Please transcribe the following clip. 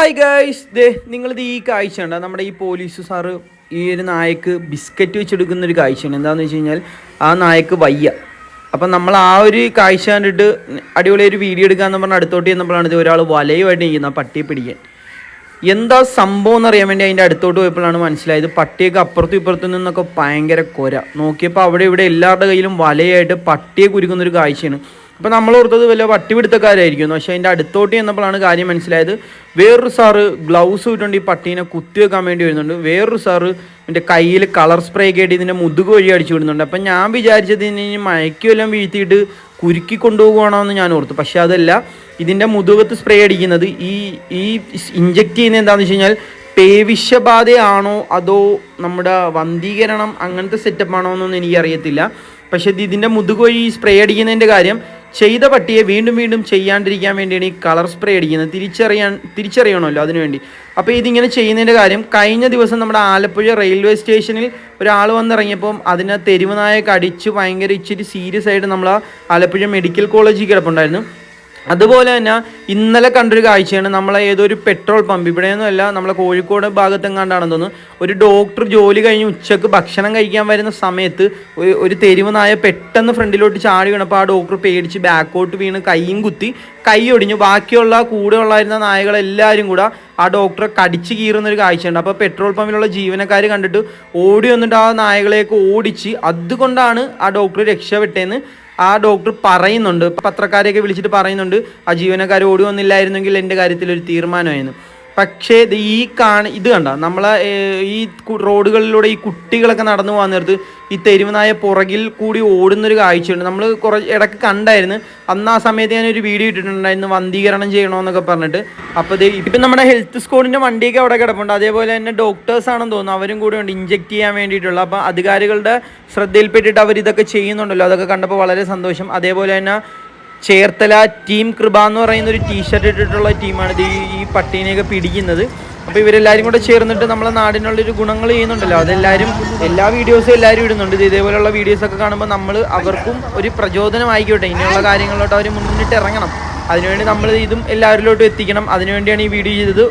Hi guys ദേ നിങ്ങളിത് ഈ കാഴ്ച ഉണ്ടോ നമ്മുടെ ഈ പോലീസ് സാറ് ഈ ഒരു നായക്ക് ബിസ്ക്കറ്റ് വെച്ചെടുക്കുന്ന ഒരു കാഴ്ചയാണ് എന്താണെന്ന് വെച്ച് കഴിഞ്ഞാൽ ആ നായക്ക് വയ്യ. അപ്പം നമ്മൾ ആ ഒരു കാഴ്ച കണ്ടിട്ട് അടിപൊളി ഒരു വീഡിയോ എടുക്കാന്ന് പറഞ്ഞാൽ അടുത്തോട്ട് ചെന്നപ്പോഴാണ് ഇത് ഒരാൾ വലയുമായിട്ട് നിൽക്കുന്ന പട്ടിയെ പിടിക്കാൻ. എന്താ സംഭവം എന്നറിയാൻ വേണ്ടി അതിന്റെ അടുത്തോട്ട് പോയപ്പോഴാണ് മനസ്സിലായത് പട്ടിയൊക്കെ അപ്പുറത്തും ഇപ്പുറത്തും നിന്നൊക്കെ ഭയങ്കര കൊര. നോക്കിയപ്പോൾ അവിടെ ഇവിടെ എല്ലാവരുടെ കയ്യിലും വലയായിട്ട് പട്ടിയെ കുരുക്കുന്ന ഒരു കാഴ്ചയാണ്. അപ്പോൾ നമ്മൾ ഓർത്തത് വലിയ പട്ടിപിടുത്തക്കാരായിരിക്കുന്നു പക്ഷേ അതിന്റെ അടുത്തോട്ട് ചെന്നപ്പോഴാണ് കാര്യം മനസ്സിലായത്. വേറൊരു സാറ് ഗ്ലൗസ് ഇട്ടുകൊണ്ട് ഈ പട്ടീനെ കുത്തി വെക്കാൻ വേണ്ടി വരുന്നുണ്ട്. വേറൊരു സാറ് എന്റെ കയ്യിൽ കളർ സ്പ്രേ ഒക്കെ ആയിട്ട് ഇതിന്റെ മുതുക് വഴി അടിച്ചു വിടുന്നുണ്ട്. അപ്പം ഞാൻ വിചാരിച്ചത് ഇനി മയക്കുമെല്ലാം വീഴ്ത്തിയിട്ട് കുരുക്കി കൊണ്ടുപോകണമെന്ന് ഞാൻ ഓർത്തു. പക്ഷേ അതല്ല ഇതിന്റെ മുതുകത്ത് സ്പ്രേ അടിക്കുന്നത് ഈ ഈ ഇഞ്ചെക്ട് ചെയ്യുന്നത് എന്താണെന്ന് വെച്ച് കഴിഞ്ഞാൽ പേവിഷബാധയാണോ അതോ നമ്മുടെ വന്ധീകരണം അങ്ങനത്തെ സെറ്റപ്പ് ആണോ എന്നൊന്നും എനിക്കറിയത്തില്ല. പക്ഷേ ഇത് ഇതിന്റെ മുതുക് വഴി സ്പ്രേ അടിക്കുന്നതിന്റെ കാര്യം ചെയ്ത പട്ടിയെ വീണ്ടും വീണ്ടും ചെയ്യാണ്ടിരിക്കാൻ വേണ്ടിയാണ് ഈ കളർ സ്പ്രേ അടിക്കുന്നത്. തിരിച്ചറിയാൻ തിരിച്ചറിയണമല്ലോ അതിനുവേണ്ടി അപ്പോൾ ഇതിങ്ങനെ ചെയ്യുന്നതിന്റെ കാര്യം കഴിഞ്ഞ ദിവസം നമ്മുടെ ആലപ്പുഴ റെയിൽവേ സ്റ്റേഷനിൽ ഒരാൾ വന്നിറങ്ങിയപ്പം അതിനെ തെരുവ് നായൊക്കെ അടിച്ച് ഭയങ്കര ഇച്ചിരി സീരിയസ് ആയിട്ട് നമ്മൾ ആലപ്പുഴ മെഡിക്കൽ കോളേജിൽ കിടപ്പുണ്ടായിരുന്നു. അതുപോലെ തന്നെ ഇന്നലെ കണ്ടൊരു കാഴ്ചയാണ് നമ്മളെ ഏതൊരു പെട്രോൾ പമ്പ്. ഇവിടെയൊന്നുമല്ല നമ്മളെ കോഴിക്കോട് ഭാഗത്തെങ്ങാണ്ടാണെന്ന് തോന്നുന്നു. ഒരു ഡോക്ടർ ജോലി കഴിഞ്ഞ് ഉച്ചയ്ക്ക് ഭക്ഷണം കഴിക്കാൻ വരുന്ന സമയത്ത് ഒരു ഒരു തെരുവ് നായ പെട്ടെന്ന് ഫ്രണ്ടിലോട്ട് ചാടി വീണപ്പോൾ ആ ഡോക്ടർ പേടിച്ച് ബാക്കോട്ട് വീണ് കൈയും കുത്തി കൈ ഒടിഞ്ഞു. ബാക്കിയുള്ള കൂടെ ഉള്ളായിരുന്ന നായകളെല്ലാവരും കൂടെ ആ ഡോക്ടറെ കടിച്ച് കീറുന്ന ഒരു കാഴ്ചയുണ്ട്. അപ്പോൾ പെട്രോൾ പമ്പിലുള്ള ജീവനക്കാർ കണ്ടിട്ട് ഓടി വന്നിട്ട് ആ നായകളെയൊക്കെ ഓടിച്ച് അതുകൊണ്ടാണ് ആ ഡോക്ടർ രക്ഷപ്പെട്ടതെന്ന് ആ ഡോക്ടർ പറയുന്നുണ്ട്. പത്രക്കാരെയൊക്കെ വിളിച്ചിട്ട് പറയുന്നുണ്ട് ആ ജീവനക്കാർ ഓടി വന്നില്ലായിരുന്നെങ്കിൽ എന്റെ കാര്യത്തിൽ ഒരു തീരുമാനമായിരുന്നു. പക്ഷേ ഇത് ഈ കാണ ഇത് കണ്ട നമ്മളെ ഈ റോഡുകളിലൂടെ ഈ കുട്ടികളൊക്കെ നടന്നു പോകാൻ നേരത്ത് ഈ തെരുവുനായ പുറകിൽ കൂടി ഓടുന്നൊരു കാഴ്ചയുണ്ട്. നമ്മൾ കുറേ ഇടയ്ക്ക് കണ്ടായിരുന്നു. അന്ന് ആ സമയത്ത് ഞാനൊരു വീഡിയോ ഇട്ടിട്ടുണ്ടായിരുന്നു വന്ധീകരണം ചെയ്യണമെന്നൊക്കെ പറഞ്ഞിട്ട്. അപ്പോൾ ഇത് ഇപ്പം നമ്മുടെ ഹെൽത്ത് സ്കോഡിന്റെ വണ്ടിയൊക്കെ അവിടെ കിടപ്പുണ്ട്. അതേപോലെ തന്നെ ഡോക്ടേഴ്സ് ആണെന്ന് തോന്നുന്നു. അവരും കൂടെ ഉണ്ട് ഇഞ്ചെക്ട് ചെയ്യാൻ വേണ്ടിയിട്ടുള്ള. അപ്പോൾ അധികാരികളുടെ ശ്രദ്ധയിൽപ്പെട്ടിട്ട് അവർ ഇതൊക്കെ ചെയ്യുന്നുണ്ടല്ലോ. അതൊക്കെ കണ്ടപ്പോൾ വളരെ സന്തോഷം. അതേപോലെ തന്നെ ചേർത്തല ടീം കൃപ എന്ന് പറയുന്ന ഒരു ടീഷർട്ട് ഇട്ടിട്ടുള്ള ടീമാണ്. ഇത് ഈ പട്ടീനെയൊക്കെ പിടിക്കുന്നത്. അപ്പോൾ ഇവരെല്ലാവരും കൂടെ ചേർന്നിട്ട് നമ്മളെ നാടിനുള്ള ഒരു ഗുണങ്ങൾ ചെയ്യുന്നുണ്ടല്ലോ. അതെല്ലാവരും എല്ലാ വീഡിയോസും എല്ലാവരും ഇടുന്നുണ്ട്. ഇത് ഇതേപോലെയുള്ള വീഡിയോസൊക്കെ കാണുമ്പോൾ നമ്മൾ അവർക്കും ഒരു പ്രചോദനമായിക്കോട്ടെ. ഇങ്ങനെയുള്ള കാര്യങ്ങളിലോട്ട് അവർ മുന്നിട്ട് ഇറങ്ങണം. അതിനുവേണ്ടി നമ്മൾ ഇതും എല്ലാവരിലോട്ടും എത്തിക്കണം. അതിനുവേണ്ടിയാണ് ഈ വീഡിയോ ചെയ്തത്.